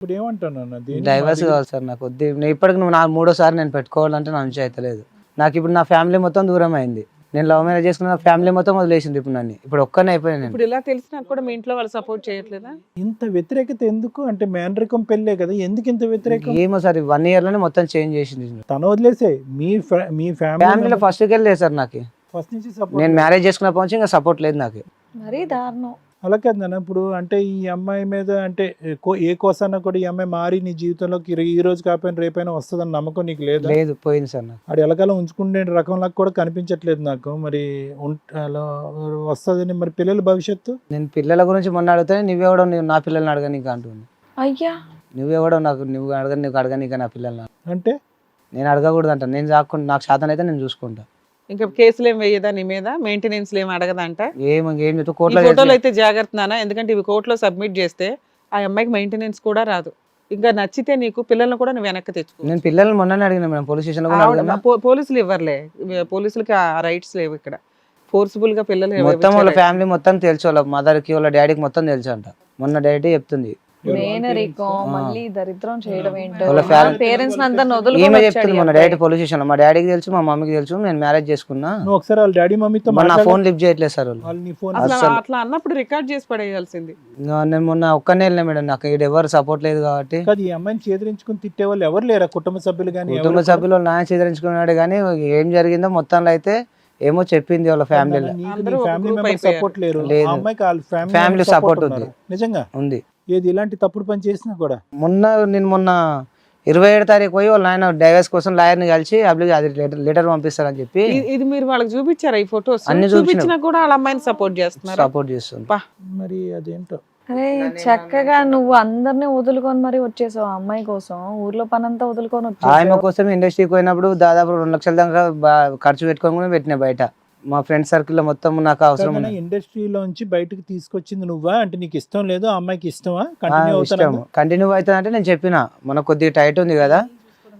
ఇప్పుడు ఏమంటాను డైవర్స్ కావాలి సార్ నాకు వద్దు. నేను ఇప్పటికి నువ్వు నా మూడోసారి నేను పెట్టుకోవాలంటే నా నుంచి అయితే లేదు నాకు ఇప్పుడు నా ఫ్యామిలీ మొత్తం దూరం అయింది. నేను లవ్ మ్యారేజ్ చేసుకున్న నా ఫ్యామిలీ మొత్తం వదిలేసింది ఇప్పుడు నన్ను. ఇప్పుడు ఒక్కనే అయిపోయాను నేను. ఇప్పుడు ఇలా తెలిసినా కూడా మీ ఇంట్లో వాళ్ళు సపోర్ట్ చేయట్లేదా? ఇంత వ్యతిరేకత ఎందుకు? అంటే మేనరికం పెళ్ళే కదా ఎందుకు ఇంత వ్యతిరేకం? ఏమో సార్ వన్ ఇయర్లోనే మొత్తం చేంజ్ చేసింది తన వదిలేసే మీ మీ ఫ్యామిలీలో ఫ్యామిలీ ఫస్ట్ వెళ్ళలేదు సార్ నాకు. ఫస్ట్ నుంచి నేను మ్యారేజ్ చేసుకున్నప్పటి నుంచి ఇంకా సపోర్ట్ లేదు నాకు. మరీ దారుణం. అలా కాదు నాన్న ఇప్పుడు అంటే ఈ అమ్మాయి మీద అంటే కో- ఏ కోసాన కూడా ఈ అమ్మాయి మారి నీ జీవితంలోకి ఈ- రోజు కాకపోయినా రేపైనా వస్తుందని నమ్మకం నీకు లేదు? లేదు పోయింది సార్ అది ఎలాకాలం ఉంచుకునే రకంలా కూడా కనిపించట్లేదు నాకు. మరి వస్తుందని మరి పిల్లల భవిష్యత్తు? నేను పిల్లల గురించి మొన్న అడిగితే నువ్వెవడో నువ్వు నా పిల్లల్ని అడగ నీకు అంటుంది. అయ్యా! నువ్వెవడో నాకు నువ్వు అడగ నీకు అడగ నీకు నా పిల్లల్ని అంటే? నేను అడగకూడదు అంట నేను చాకుండా నాకు శాతం అయితే నేను చూసుకుంటా. ఇంకా కేసులు ఏం వేయదా నీ మీద? మెయింటెనెన్స్ ఏం అడగదంట. ఏం ఫోటోలు అయితే జాగ్రత్త ఎందుకంటే ఇవి కోర్టులో సబ్మిట్ చేస్తే ఆ అమ్మాయికి మెయింటెనెన్స్ కూడా రాదు. ఇంకా నచ్చితే నీకు పిల్లల్ని కూడా నువ్వు వెనక్కి తెచ్చుకో. నేను పిల్లల్ని అడిగిన మేడం. పోలీస్ స్టేషన్ పోలీసులు ఇవ్వర్లే. ఇవి- పోలీసులకి ఆ రైట్స్ లేవు ఇక్కడ. ఫోర్స్ఫుల్గా పిల్లలు మొత్తం వాళ్ళ? ఫ్యామిలీ మొత్తం తెలుసు వాళ్ళ మదర్కి వాళ్ళ డాడీకి మొత్తం తెలుసు అంట. మొన్న డాడీ చెప్తుంది. మళ్ళీ దరిద్రం చేయడం ఏంటో? వాళ్ళ ఫ్యామిలీ- పేరెంట్స్ ఈమె చెప్తుంది మొన్న వచ్చాడు డైరెక్ట్ పోలీస్ స్టేషన్ మా డాడీకి తెలుసు మా మమ్మీకి తెలుసు నేను మ్యారేజ్ చేసుకున్నా. నువ్వు ఒకసారి వాళ్ళ డాడీ మమ్మీతో నా. ఫోన్ లిఫ్ట్ చేయట్లేదు సార్ వాళ్ళు. నీ. అట్లా అన్నప్పుడు రికార్డ్ చేసి పడేయాల్సింది. నేను మొన్న ఒక్కనే వెళ్ళిన మేడం నాకు ఇక్కడ ఎవరు సపోర్ట్ లేదు కాబట్టి. కాదు ఈ అమ్మాయిని చేదరించుకుని తిట్టే వాళ్ళు ఎవరు లేరా? కుటుంబ సభ్యులు కానీ కుటుంబ సభ్యులు నాయన చేదరించుకున్నాడు కానీ ఏం జరిగిందో మొత్తంలో అయితే ఏమో చెప్పింది వాళ్ళ ఫ్యామిలీ అయిపోయారు. సపోర్ట్ లేరు. ఫ్యామిలీ ఉన్నారు. ఉంది. నిజంగా? ఉంది. ఏది ఇలాంటి తప్పుడు పని చేసినా కూడా? మొన్న నేను మొన్న ఇరవై ఏడు తారీఖు పోయి వాళ్ళ ఆయన డైవర్స్ కోసం లాయర్ని కలిసి అప్లికే అది లెటర్ లెటర్ పంపిస్తారని చెప్పి ఇది మీరు వాళ్ళకి చూపించారా ఈ ఫొటోస్? అన్ని చూపించినాం. కూడా వాళ్ళ అమ్మాయిని సపోర్ట్ చేస్తున్నారు? సపోర్ట్ చేస్తుంది. మరి అదేంటో? అరే చక్కగా నువ్వు అందరినీ వదులుకొని మరి వచ్చేసావు ఆ అమ్మాయి కోసం. ఊర్లో పనంతా వదులుకొని ఆమె వచ్చేసావు కోసం ఇండస్ట్రీకి పోయినప్పుడు దాదాపు రెండు లక్షల దాకా బా- ఖర్చు పెట్టుకొని కూడా పెట్టిన బయట. మా ఫ్రెండ్ సర్కిల్లో మొత్తం నాకు అవసరం. ఇండస్ట్రీలోంచి బయటకు తీసుకొచ్చింది నువ్వా? అంటే నీకు ఇష్టం లేదు ఆ అమ్మాయికి ఇష్టమా? కంటిన్యూ ఇష్టం. కంటిన్యూ అవుతుందంటే నేను చెప్పిన. మన కొద్దిగా టైట్ ఉంది కదా.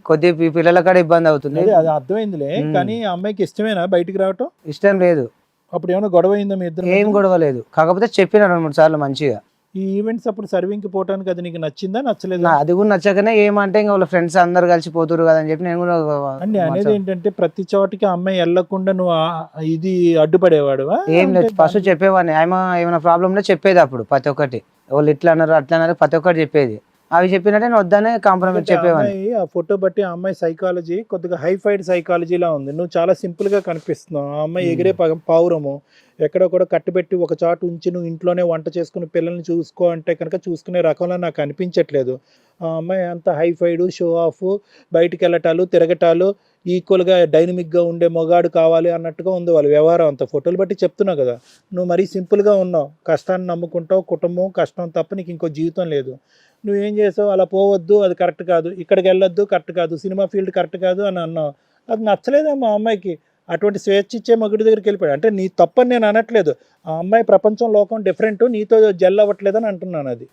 కొద్ది పిల్లల కాడ ఇబ్బంది అవుతుంది. అదే అర్థమైందిలే. కానీ ఆ అమ్మాయికి ఇష్టమేనా బయటికి రావటం? ఇష్టం లేదు. అప్పుడు ఏమైనా గొడవ అయిందా మీ ఇద్దరు ఏం గొడవ లేదు. కాకపోతే చెప్పిన రెండు మూడు సార్లు మంచిగా. ఈ ఈవెంట్స్ అప్పుడు సర్వింగ్కి పోవటానికి అది నీకు నచ్చిందా నచ్చలేదా? నా- అది కూడా నచ్చకనే ఏమంటే ఇంకా వాళ్ళ ఫ్రెండ్స్ అందరు కలిసి పోతురు కదా అని చెప్పి నేను కూడా అండి అనేది ఏంటంటే ప్రతి చోటికి అమ్మాయి వెళ్ళకుండా నువ్వు ఇది అడ్డుపడేవాడువా? ఏం లేదు ఫస్ట్ చెప్పేవాడిని. ఆమె ఏమైనా ప్రాబ్లం ఉంటే చెప్పేది అప్పుడు ప్రతి ఒక్కటి. వాళ్ళు ఇట్లా అన్నారు అట్లా అన్నారు ప్రతి ఒక్కటి చెప్పేది. అవి చెప్పినట్టే నేను వద్దనే కాంప్రమైజ్ ఎందుకంటే ఆ చెప్పేవాడిని. అమ్మాయి ఆ ఫోటో బట్టి ఆ అమ్మాయి సైకాలజీ కొద్దిగా హైఫైడ్ సైకాలజీలా ఉంది. నువ్వు చాలా సింపుల్గా కనిపిస్తున్నావు. ఆ అమ్మాయి Hmm. ఎగిరే పగ- పావురము ఎక్కడో కూడా కట్టుబెట్టి ఒక చాటు ఉంచి నువ్వు ఇంట్లోనే వంట చేసుకుని పిల్లల్ని చూసుకో అంటే కనుక చూసుకునే రకంలో నాకు అనిపించట్లేదు. ఆ అమ్మాయి అంత హైఫైడ్ షో ఆఫ్ బయటికి వెళ్ళటాలు తిరగటాలు ఈక్వల్గా డైనమిక్గా ఉండే మొగాడు కావాలి అన్నట్టుగా ఉంది వాళ్ళ వ్యవహారం అంత. ఫోటోలు బట్టి చెప్తున్నావు కదా. నువ్వు మరీ సింపుల్గా ఉన్నావు. కష్టాన్ని నమ్ముకుంటావు కుటుంబం కష్టం తప్ప నీకు ఇంకో జీవితం లేదు. నువ్వేం చేసావు? అలా పోవద్దు అది కరెక్ట్ కాదు. ఇక్కడికి వెళ్ళొద్దు కరెక్ట్ కాదు. సినిమా ఫీల్డ్ కరెక్ట్ కాదు అని అన్నావు. అది నచ్చలేదు మా అమ్మాయికి? అటువంటి స్వేచ్ఛ ఇచ్చే మగుడి దగ్గరికి వెళ్ళిపోయాడు. అంటే నీ తప్పని నేను అనట్లేదు. ఆ అమ్మాయి ప్రపంచం లోకం డిఫరెంట్ నీతో జెల్ అవ్వట్లేదని అంటున్నాను అది.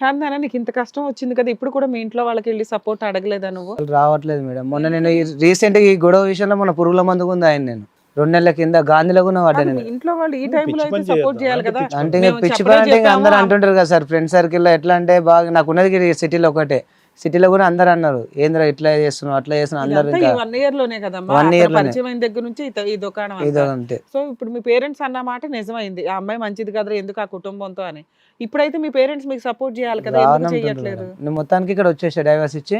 నాన్న నీకు ఇంత కష్టం వచ్చింది కదా ఇప్పుడు కూడా మీ ఇంట్లో వాళ్ళకి వెళ్ళి సపోర్ట్ అడగలేదా నువ్వు? అసలు రావట్లేదు మేడం. మొన్న నేను రీసెంట్గా ఈ గొడవ విషయంలో మన పురుగుల మందుకు ఉంది ఆయన నేను. రెండు నెలల కింద గాంధీలో కూడా నేను. మీ ఇంట్లో వాళ్ళు ఈ టైంలో అయితే సపోర్ట్. చేయాలి కదా. అంటే ఇంకా మేము పిచ్చి చెప్పడే పని అంటే ఇంకా అందరు చెప్పాము. అంటుంటారు కదా సార్ ఫ్రెండ్ సర్కిల్లో ఎట్లా అంటే బాగా నాకు ఉన్నది సిటీలో ఒకటే. సిటీలో కూడా అందరు అన్నారు ఏంద్రా ఇట్లా చేస్తున్నావు అట్లా చేస్తున్నావు? అందరు ఇదంతా ఇంకా ఈ వన్ ఇయర్లోనే కదమ్మా One అక్కడ year లోనే. పరిచయం అయిన దగ్గర నుంచి ఈ- ఈ దుకాణం ఇదో అంతా. అంతే. సో ఇప్పుడు మీ పేరెంట్స్ అన్న మాట నిజమైంది. ఆ అమ్మాయి మంచిది కదరా ఎందుకు ఆ కుటుంబంతో అని. ఇప్పుడైతే మీ పేరెంట్స్ మీకు సపోర్ట్ చేయాలి కదా ఎందుకు మేడం. నేను మొత్తానికి ఇక్కడ వచ్చేసా డైవర్స్ ఇచ్చి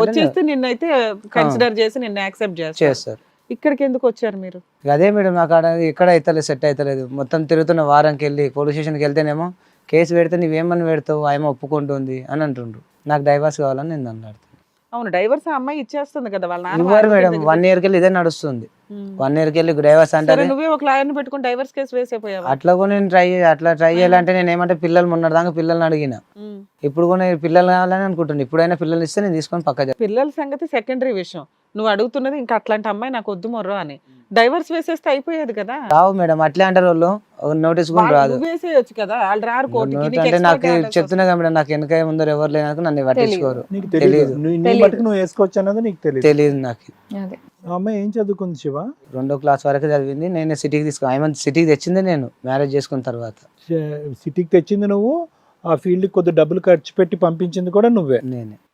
వచ్చేస్తే నిన్నైతే కన్సిడర్ చేసి నిన్న యాక్సెప్ట్ చేస్తారు చేస్తారు. ఇక్కడికి ఎందుకు వచ్చారు మీరు? అదే మేడం నాకు ఎక్కడ అవుతలేదు సెట్ అవుతలేదు మొత్తం తిరుగుతున్న వారంకి వెళ్ళి పోలీస్ స్టేషన్కి వెళ్తేనేమో కేసు పెడితే నువ్వేమని పెడతావు ఆమె ఒప్పుకుంటుంది అని అంటుండ్రు. నాకు డైవర్స్ కావాలని నేను అన్నాడు అవును డైవర్స్ ఆ అమ్మాయి ఇచ్చేస్తుంది కదా వాళ్ళ మేడం వన్ ఇయర్కి వెళ్ళి ఇదే నడుస్తుంది. వన్ ఇయర్కి వెళ్ళి డైవర్స్ అంటే సరే నువ్వే ఒక లాయర్ని పెట్టుకుని డైవర్స్ కేసు వేసేపోయావా అట్లా కూడా నేను ట్రై అట్లా ట్రై చేయాలంటే నేను ఏమంటే పిల్లలు మొన్నటిదాకా పిల్లల్ని అడిగిన. ఉమ్. ఇప్పుడు కూడా పిల్లలు కావాలని అనుకుంటున్నాను ఇప్పుడైనా పిల్లలు ఇస్తే నేను తీసుకొని పక్క పిల్లల సంగతి సెకండరీ విషయం. నువ్వు అడుగుతున్నది ఇంకా అట్లాంటి అమ్మాయి నాకు వద్దు మొర్రో అని. డైవర్స్ వేసేస్తే అయిపోయేది కదా. రావు మేడం అట్లే అంటారు వాళ్ళు. నోటీస్ కూడా వాళ్ళు రాదు. నువ్వు వేసేయచ్చు కదా. వాళ్ళు రారు కోర్టుకి. నీకు అంటే extra నాకు charges చెప్తున్నా కదా మేడం నాకు వెనక ముందర ఎవరు లేనాక నన్ను పట్టించుకోరు. నీకు తెలియదు తెలీదు. నువ్వు నీ తెలీదు. మటుకు నువ్వు వేసుకోవచ్చు అన్నది నీకు తెలియదు తెలియదు నాకు. అదే. ఆ అమ్మాయి ఏం చదువుకుంది శివ? రెండో క్లాస్ వరకు చదివింది. నేను సిటీకి తీసుకు ఆమె సిటీకి తెచ్చింది నేను మ్యారేజ్ చేసుకున్న తర్వాత. సిటీకి తెచ్చింది నువ్వు. ఆ ఫీల్డ్ కొద్ది డబ్బులు ఖర్చు పెట్టి పంపించింది కూడా నువ్వే. నేనే.